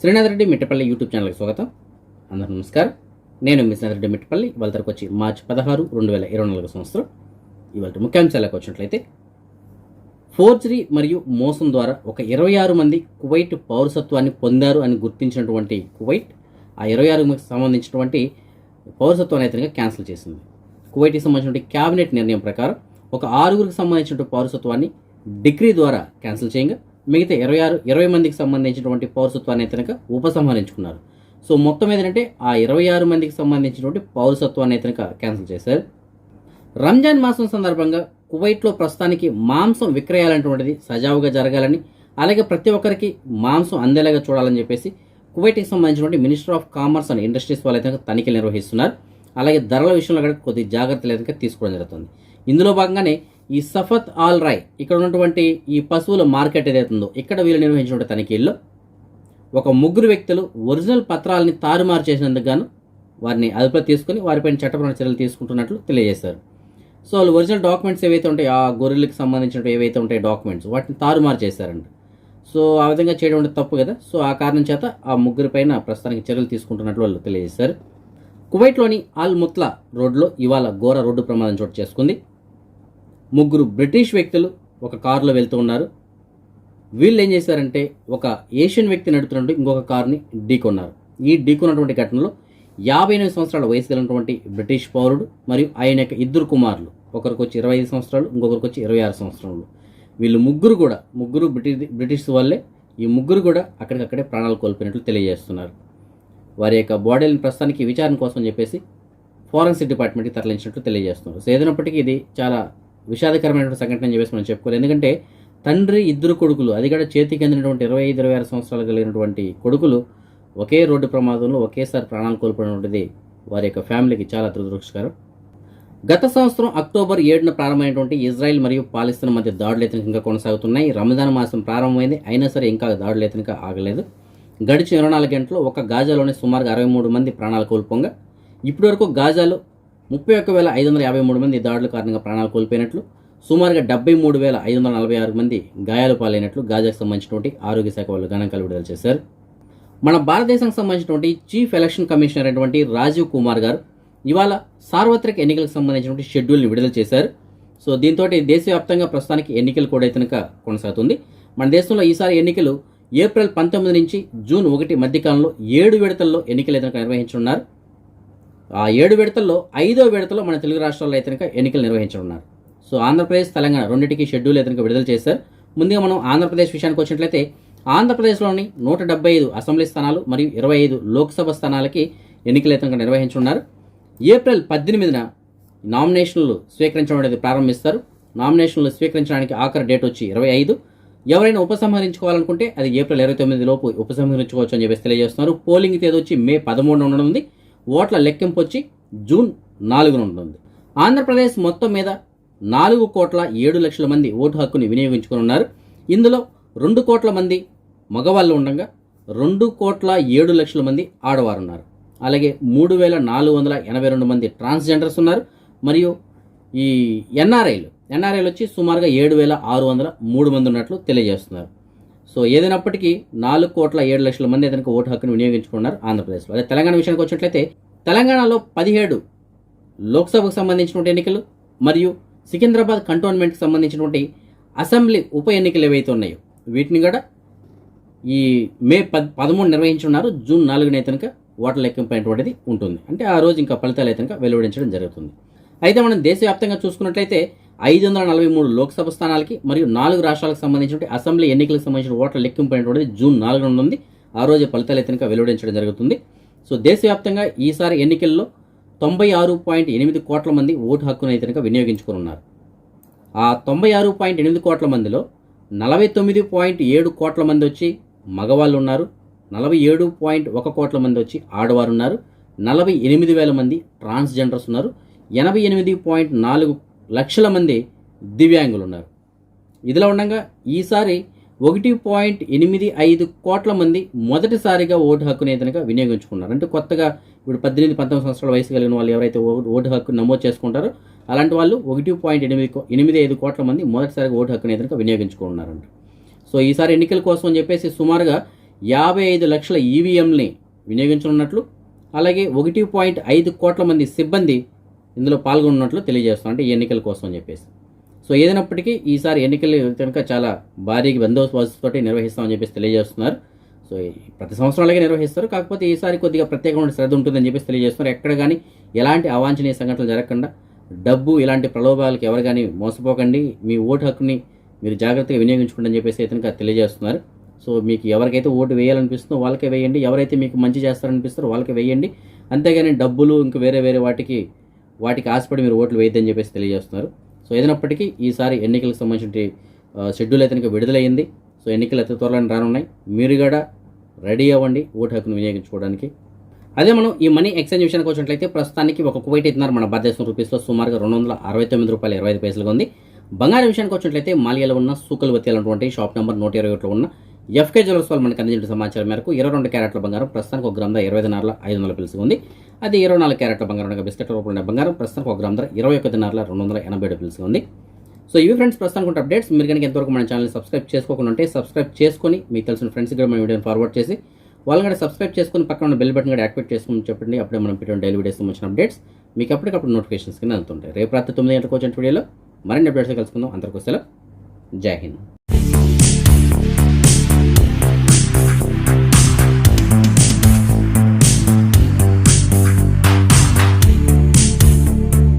Srinath Reddy Mittapalli YouTube ఛానల్కి స్వాగతం. అందరూ నమస్కారం. నేను మీ రెడ్డి మిట్టపల్లి. ఇవాళ తరకు వచ్చి మార్చి పదహారు రెండు వేల ఇరవై నాలుగు సంవత్సరం. ఇవాళ ముఖ్యాంశాలకు వచ్చినట్లయితే ఫోర్జరీ మరియు మోసం ద్వారా ఒక ఇరవై ఆరు మంది కువైట్ పౌరసత్వాన్ని పొందారు అని గుర్తించినటువంటి కువైట్ ఆ ఇరవై ఆరు సంబంధించినటువంటి పౌరసత్వాన్ని అయితే క్యాన్సిల్ చేసింది. కువైట్కి సంబంధించినటువంటి క్యాబినెట్ నిర్ణయం ప్రకారం ఒక ఆరుగురికి సంబంధించినటువంటి పౌరసత్వాన్ని డిగ్రీ ద్వారా క్యాన్సిల్ చేయగా మిగతా ఇరవై ఆరు ఇరవై మందికి సంబంధించినటువంటి పౌరసత్వాన్ని అయితే ఉపసంహరించుకున్నారు. సో మొత్తం ఏంటంటే ఆ ఇరవై ఆరు మందికి సంబంధించినటువంటి పౌరసత్వాన్ని అయితే క్యాన్సిల్ చేశారు. రంజాన్ మాసం సందర్భంగా కువైట్లో ప్రస్తుతానికి మాంసం విక్రయాలనేటువంటిది సజావుగా జరగాలని అలాగే ప్రతి ఒక్కరికి మాంసం అందేలాగా చూడాలని చెప్పేసి కువైట్కి సంబంధించినటువంటి minister of commerce and industries వాళ్ళు అయితే తనిఖీలు నిర్వహిస్తున్నారు. అలాగే ధరల విషయంలో కూడా కొద్ది జాగ్రత్తలు అయితే తీసుకోవడం జరుగుతుంది. ఇందులో భాగంగానే ఈ సఫత్ ఆల్ రాయ్ ఇక్కడ ఉన్నటువంటి ఈ పశువుల మార్కెట్ ఏదైతుందో ఇక్కడ వీళ్ళు నిర్వహించినటువంటి తనిఖీల్లో ఒక ముగ్గురు వ్యక్తులు ఒరిజినల్ పత్రాలని తారుమారు చేసినందుకు గాను వారిని అదుపులో తీసుకుని వారిపైన చట్టపరమైన చర్యలు తీసుకుంటున్నట్లు తెలియజేశారు. సో వాళ్ళు ఒరిజినల్ డాక్యుమెంట్స్ ఏవైతే ఉంటాయో ఆ గొర్రెలకు సంబంధించిన ఏవైతే ఉంటాయో డాక్యుమెంట్స్ వాటిని తారుమారు చేశారండి సో ఆ విధంగా చేయడం అంటే తప్పు కదా? సో ఆ కారణం చేత ఆ ముగ్గురి పైన ప్రస్తుతానికి చర్యలు తీసుకుంటున్నట్లు వాళ్ళు తెలియజేశారు. కువైట్లోని ఆల్ ముత్లా రోడ్లో ఇవాళ ఘోర రోడ్డు ప్రమాదం చోటు చేసుకుంది. ముగ్గురు బ్రిటిష్ వ్యక్తులు ఒక కారులో వెళ్తూ ఉన్నారు. వీళ్ళు ఏం చేశారంటే ఒక ఏషియన్ వ్యక్తి నడుపుతున్నట్టు ఇంకొక కారుని ఢీకొన్నారు. ఈ ఢీకొన్నటువంటి ఘటనలో యాభై ఎనిమిది సంవత్సరాల వయసు కలిగినటువంటి బ్రిటిష్ పౌరుడు మరియు ఆయన యొక్క ఇద్దరు కుమారులు. ఒకరికి వచ్చి ఇరవై ఐదు సంవత్సరాలు ఇంకొకరికి వచ్చి ఇరవై ఆరు సంవత్సరాలు. వీళ్ళు ముగ్గురు కూడా ముగ్గురు బ్రిటిష్ బ్రిటిష్ వాళ్ళే. ఈ ముగ్గురు కూడా అక్కడికక్కడే ప్రాణాలు కోల్పోయినట్లు తెలియజేస్తున్నారు. వారి యొక్క బాడీలను ప్రస్తుతానికి విచారణ కోసం చెప్పేసి ఫారెన్సిక్ డిపార్ట్మెంట్కి తరలించినట్లు తెలియజేస్తున్నారు. సో ఏదైనప్పటికీ ఇది చాలా విషాదకరమైనటువంటి సంఘటన అని చెప్పేసి మనం చెప్పుకోవాలి. ఎందుకంటే తండ్రి ఇద్దరు కొడుకులు అది కూడా చేతికి అందినటువంటి ఇరవై ఐదు ఇరవై ఆరు సంవత్సరాలు కలిగినటువంటి కొడుకులు ఒకే రోడ్డు ప్రమాదంలో ఒకేసారి ప్రాణాలు కోల్పోయినటువంటిది వారి యొక్క ఫ్యామిలీకి చాలా దురదృష్టకరం. గత సంవత్సరం అక్టోబర్ ఏడున ప్రారంభమైనటువంటి ఇజ్రాయెల్ మరియు పాలిస్తీన్ మధ్య దాడులు ఎత్తున ఇంకా కొనసాగుతున్నాయి. రంజాన్ మాసం ప్రారంభమైంది. అయినా సరే ఇంకా దాడులు అయితే ఆగలేదు. గడిచిన ఇరవై నాలుగు గంటలు ఒక గాజాలోనే సుమారుగా అరవై మూడు మంది ప్రాణాలు కోల్పోగా ఇప్పటివరకు గాజాలో ముప్పై ఒక్క వేల ఐదు వందల యాభై మూడు మంది దాడుల కారణంగా ప్రాణాలు కోల్పోయినట్లు సుమారుగా డెబ్బై మూడు వేల ఐదు వందల నలభై ఆరు మంది గాయాలు పాలైనట్లు గాజాకు సంబంధించినటువంటి ఆరోగ్య శాఖ వాళ్ళు గణాంకాలు విడుదల చేశారు. మన భారతదేశానికి సంబంధించినటువంటి చీఫ్ ఎలక్షన్ కమిషనర్ అయినటువంటి రాజీవ్ కుమార్ గారు ఇవాళ సార్వత్రిక ఎన్నికలకు సంబంధించినటువంటి షెడ్యూల్ని విడుదల చేశారు. సో దీంతో దేశవ్యాప్తంగా ప్రస్తుతానికి ఎన్నికలు కూడా అయితే కనుక కొనసాగుతుంది. మన దేశంలో ఈసారి ఎన్నికలు ఏప్రిల్ పంతొమ్మిది నుంచి జూన్ ఒకటి మధ్యకాలంలో ఏడు విడతల్లో ఎన్నికలు అయితే నిర్వహించనున్నారు. ఆ ఏడు విడతల్లో ఐదో విడతలో మన తెలుగు రాష్ట్రాల్లో అయితే ఎన్నికలు నిర్వహించనున్నారు. సో ఆంధ్రప్రదేశ్ తెలంగాణ రెండింటికి షెడ్యూల్ అయితే విడుదల చేశారు. ముందుగా మనం ఆంధ్రప్రదేశ్ విషయానికి వచ్చినట్లయితే ఆంధ్రప్రదేశ్లోని నూట డెబ్బై ఐదు అసెంబ్లీ స్థానాలు మరియు ఇరవై ఐదు లోక్సభ స్థానాలకి ఎన్నికలు అయితే నిర్వహించున్నారు ఏప్రిల్ పద్దెనిమిదిన నామినేషన్లు స్వీకరించడం అనేది ప్రారంభిస్తారు. నామినేషన్లు స్వీకరించడానికి ఆఖరి డేట్ వచ్చి ఇరవై ఐదు. ఎవరైనా ఉపసంహరించుకోవాలనుకుంటే అది ఏప్రిల్ ఇరవై తొమ్మిది లోపు ఉపసంహరించుకోవచ్చు అని చెప్పేసి తెలియజేస్తున్నారు. పోలింగ్ తేదీ వచ్చి మే పదమూడున ఉండనుంది. ఓట్ల లెక్కింపు వచ్చి జూన్ నాలుగున ఉంటుంది ఆంధ్రప్రదేశ్ మొత్తం మీద నాలుగు కోట్ల ఏడు లక్షల మంది ఓటు హక్కుని వినియోగించుకున్నారు ఇందులో రెండు కోట్ల మంది మగవాళ్ళు ఉండగా రెండు కోట్ల ఏడు లక్షల మంది ఆడవారు ఉన్నారు అలాగే మూడు వేల నాలుగు వందల ఎనభై రెండు మంది ట్రాన్స్జెండర్స్ ఉన్నారు. మరియు ఈ ఎన్ఆర్ఐలు ఎన్ఆర్ఐలు వచ్చి సుమారుగా ఏడు వేల ఆరు వందల మూడు మంది ఉన్నట్లు తెలియజేస్తున్నారు. సో ఏదైనప్పటికీ నాలుగు కోట్ల ఏడు లక్షల మంది అతనికి ఓటు హక్కును వినియోగించుకున్నారు ఆంధ్రప్రదేశ్లో. అదే తెలంగాణ విషయానికి వచ్చినట్లయితే తెలంగాణలో పదిహేడు లోక్సభకు సంబంధించినటువంటి ఎన్నికలు మరియు సికింద్రాబాద్ కంటోన్మెంట్కి సంబంధించినటువంటి అసెంబ్లీ ఉప ఎన్నికలు ఏవైతే ఉన్నాయో వీటిని కూడా ఈ మే పద్ పదమూడు నిర్వహించున్నారు జూన్ నాలుగున అయితే కనుక ఓట్ల లెక్కింపు అనేటువంటిది ఉంటుంది. అంటే ఆ రోజు ఇంకా ఫలితాలు అయితే కనుక వెలువడించడం జరుగుతుంది. అయితే మనం దేశవ్యాప్తంగా చూసుకున్నట్లయితే ఐదు వందల నలభై మూడు లోక్సభ స్థానాలకి మరియు నాలుగు రాష్ట్రాలకు సంబంధించిన అసెంబ్లీ ఎన్నికలకు సంబంధించిన ఓట్ల లెక్కింపు అనేటువంటిది జూన్ నాలుగున ఉంది. ఆ రోజు ఫలితాలు అయితే కనుక వెలువడించడం జరుగుతుంది. సో దేశవ్యాప్తంగా ఈసారి ఎన్నికల్లో తొంభై ఆరు పాయింట్ ఎనిమిది కోట్ల మంది ఓటు హక్కును అయితే కనుక వినియోగించుకుని ఉన్నారు ఆ తొంభై ఆరు పాయింట్ ఎనిమిది కోట్ల మందిలో నలభై తొమ్మిది పాయింట్ ఏడు కోట్ల మంది వచ్చి మగవాళ్ళు ఉన్నారు నలభై ఏడు పాయింట్ ఒక కోట్ల మంది వచ్చి ఆడవారు ఉన్నారు నలభై ఎనిమిది వేల మంది ట్రాన్స్జెండర్స్ ఉన్నారు. ఎనభై ఎనిమిది పాయింట్ నాలుగు లక్షల మంది దివ్యాంగులు ఉన్నారు ఇదిలా ఉండగా ఈసారి ఒకటి పాయింట్ ఎనిమిది ఐదు కోట్ల మంది మొదటిసారిగా ఓటు హక్కుని ఏదైనా వినియోగించుకున్నారు. అంటే కొత్తగా ఇప్పుడు పద్దెనిమిది పంతొమ్మిది సంవత్సరాల వయసు కలిగిన వాళ్ళు ఎవరైతే ఓ- ఓటు హక్కు నమోదు చేసుకుంటారో అలాంటి వాళ్ళు ఒకటి పాయింట్ ఎనిమిది ఎనిమిది ఐదు కోట్ల మంది మొదటిసారిగా ఓటు హక్కుని ఏదైనా వినియోగించుకున్నారంట. సో ఈసారి ఎన్నికల కోసం అని చెప్పేసి సుమారుగా యాభై ఐదు లక్షల ఈవీఎంని వినియోగించనున్నట్లు అలాగే ఒకటి పాయింట్ ఐదు కోట్ల మంది సిబ్బంది ఇందులో పాల్గొన్నట్లు తెలియజేస్తాం అంటే ఈ ఎన్నికల కోసం అని చెప్పేసి. సో ఏదైనప్పటికీ ఈసారి ఎన్నికలు కనుక చాలా భారీ బందోబస్తుతోటి నిర్వహిస్తామని చెప్పేసి తెలియజేస్తున్నారు. సో ఈ ప్రతి సంవత్సరం అలాగే నిర్వహిస్తారు. కాకపోతే ఈసారి కొద్దిగా ప్రత్యేకమైన శ్రద్ధ ఉంటుందని చెప్పేసి తెలియజేస్తున్నారు. ఎక్కడ కానీ ఎలాంటి అవాంఛనీయ సంఘటనలు జరగకుండా డబ్బు ఇలాంటి ప్రలోభాలకు ఎవరు కానీ మోసపోకండి. మీ ఓటు హక్కుని మీరు జాగ్రత్తగా వినియోగించుకోండి అని చెప్పేసి అయితే తెలియజేస్తున్నారు. సో మీకు ఎవరికైతే ఓటు వేయాలనిపిస్తుందో వాళ్ళకే వేయండి. ఎవరైతే మీకు మంచి చేస్తారనిపిస్తారో వాళ్ళకే వేయండి. అంతేగాని డబ్బులు ఇంకా వేరే వేరే వాటికి వాటికి ఆశపడి మీరు ఓట్లు వేయద్దని చెప్పేసి తెలియజేస్తున్నారు. సో ఏదైనప్పటికీ ఈసారి ఎన్నికలకు సంబంధించిన షెడ్యూల్ అయితే కనుక విడుదలయ్యింది. సో ఎన్నికలు అతి త్వరలో రానున్నాయి. మీరు కూడా రెడీ అవ్వండి ఓటు హక్కును వినియోగించుకోవడానికి. అదే మనం ఈ మనీ ఎక్స్చేంజ్ విషయానికి వచ్చినట్లయితే ప్రస్తుతానికి ఒక కువైట్ ఇస్తున్నారు మన భారతదేశం రూపీస్లో సుమారుగా రెండు వందల అరవై తొమ్మిది రూపాయలు ఇరవై ఐదు పైసలుగా ఉంది. బంగారం విషయానికి వచ్చినట్లయితే మాలియాలో ఉన్న సూకల్వతి అనేటువంటి షాప్ నెంబర్ నూట ఇరవై ఒకటిలో ఉన్న ఎఫ్కే జ్యువెల్స్ వాళ్ళు మనకు అందించిన సమాచారం మేరకు ఇరవై రెండు క్యారెట్ల బంగారం ప్రస్తుతానికి ఒక గ్రామ ధర ఇరవై దినారుల ఐదు వందల పిలుసు ఉంది. అది ఇరవై నాలుగు క్యారెట్ల బంగారం అనగా బిస్కెట్ రూపంలో ఉన్న బంగారం ప్రస్తుతానికి ఒక గ్రామ ధర ఇరవై ఒకటి దినారుల రెండు వందల ఎనభై ఏడు పిలుసు ఉంది. సో ఇవి ఫ్రెండ్స్ ప్రస్తుతానికి ఉంటే అప్డేట్స్ మీరు కనుక ఎంతవరకు మన ఛానల్ సబ్స్క్రైబ్ చేసుకోకుండా ఉంటే సబ్స్క్రైబ్ చేసుకొని మీకు తెలిసిన ఫ్రెండ్స్ కూడా మన వీడియోని ఫార్వర్డ్ చేసి వాళ్ళు కూడా సబ్స్క్రైబ్ చేసుకొని పక్కన ఉన్న బెల్ బటన్ కూడా యాక్టివేట్ చేసుకుని చెప్పండి. అప్పుడే మనం పెట్టిన డైలీ వీడియోస్ వచ్చిన అప్డేట్స్ మీకు అప్పటికప్పుడు నోటిఫికేషన్స్ కింద అందుతుంటాయి రేపు రాత్రి తొమ్మిది గంటలకు వచ్చిన వీడియోలో మరిన్ని అప్డేట్స్ కలుసుకుందాం. అందరికీ సెలవు. జై హింద్.